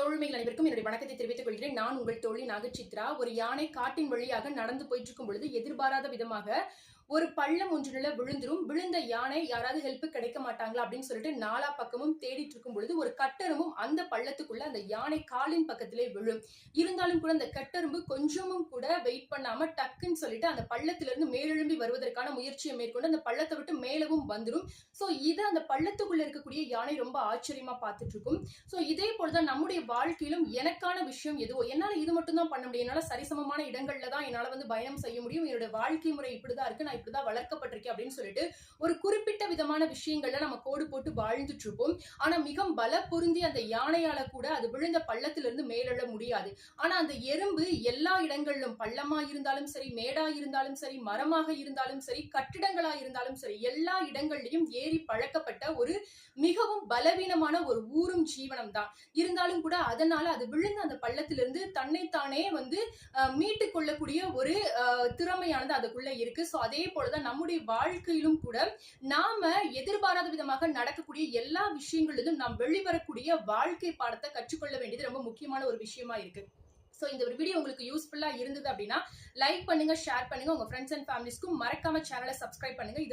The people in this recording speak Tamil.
தோழமைகள் அனைவருக்கும் என்னுடைய வணக்கத்தை தெரிவித்துக் கொள்கிறேன். நான் உங்கள் தோழி நாகச்சித்ரா. ஒரு யானை காட்டின் வழியாக நடந்து போயிட்டு இருக்கும் பொழுது எதிர்பாராத விதமாக ஒரு பள்ளம் ஒன்றுல விழுந்துரும். விழுந்த யானை யாராவது ஹெல்ப் கிடைக்க மாட்டாங்களா அப்படின்னு சொல்லிட்டு நாலா பக்கமும் தேடிட்டு இருக்கும் பொழுது ஒரு கட்டரும்பும் அந்த பள்ளத்துக்குள்ள அந்த யானை காலின் பக்கத்திலே விழும். இருந்தாலும் கூட அந்த கட்டரும்பு கொஞ்சமும் கூட வெயிட் பண்ணாம டக்குன்னு சொல்லிட்டு அந்த பள்ளத்திலிருந்து மேலெழும்பி வருவதற்கான முயற்சியை மேற்கொண்டு அந்த பள்ளத்தை விட்டு மேலவும் வந்துடும் சோ இது அந்த பள்ளத்துக்குள்ள இருக்கக்கூடிய யானை ரொம்ப ஆச்சரியமா பார்த்துட்டு இருக்கும். சோ இதே போலதான் நம்முடைய வாழ்க்கையிலும் எனக்கான விஷயம் எதுவோ என்னால இது மட்டும் தான் பண்ண முடியும். என்னால சரிசமமான இடங்கள்ல தான் என்னால வந்து பயணம் செய்ய முடியும். என்னோட வாழ்க்கை முறை இப்படிதான் இருக்கு. நான் இப்படிதான் வளர்க்கப்பட்டிருக்கேன் அப்படின்னு சொல்லிட்டு ஒரு குறிப்பிட்ட விதமான விஷயங்கள்ல நம்ம கோடு போட்டு வாழ்ந்துட்டு இருப்போம் ஆனா மிக பல பொருந்தி அந்த யானையால கூட அது விழுந்த பள்ளத்திலிருந்து மேலெழ முடியாது. ஆனா அந்த எறும்பு எல்லா இடங்களிலும் பள்ளமா இருந்தாலும் சரி மேடா இருந்தாலும் சரி மரமாக இருந்தாலும் சரி கட்டிடங்களா இருந்தாலும் சரி எல்லா இடங்கள்லயும் ஏறி பழக்கப்பட்ட ஒரு மிகவும் பலவீனமான ஒரு ஊரும் ஜீவனம் தான். இருந்தாலும் கூட அதனால அது விழுந்த அந்த பள்ளத்திலிருந்து தன்னைத்தானே வந்து அஹ், மீட்டுக் கொள்ளக்கூடிய ஒரு திறமையானது அதுக்குள்ள இருக்கு. சோ அதே போலதான் நம்முடைய வாழ்க்கையிலும் கூட நாம எதிர்பாராத விதமாக நடக்கக்கூடிய எல்லா விஷயங்களிலும் நாம் வெளிவரக்கூடிய வாழ்க்கை பாடத்தை கற்றுக்கொள்ள வேண்டியது ரொம்ப முக்கியமான ஒரு விஷயமா இருக்கு. ஸோ இந்த ஒரு வீடியோ உங்களுக்கு யூஸ்ஃபுல்லாக இருந்தது அப்படின்னா லைக் பண்ணுங்க ஷேர் பண்ணுங்க. உங்க ஃப்ரெண்ட்ஸ் அண்ட் ஃபேமிலிஸ்க்கும் மறக்காம சேனலை சப்ஸ்கிரைப் பண்ணுங்க. இது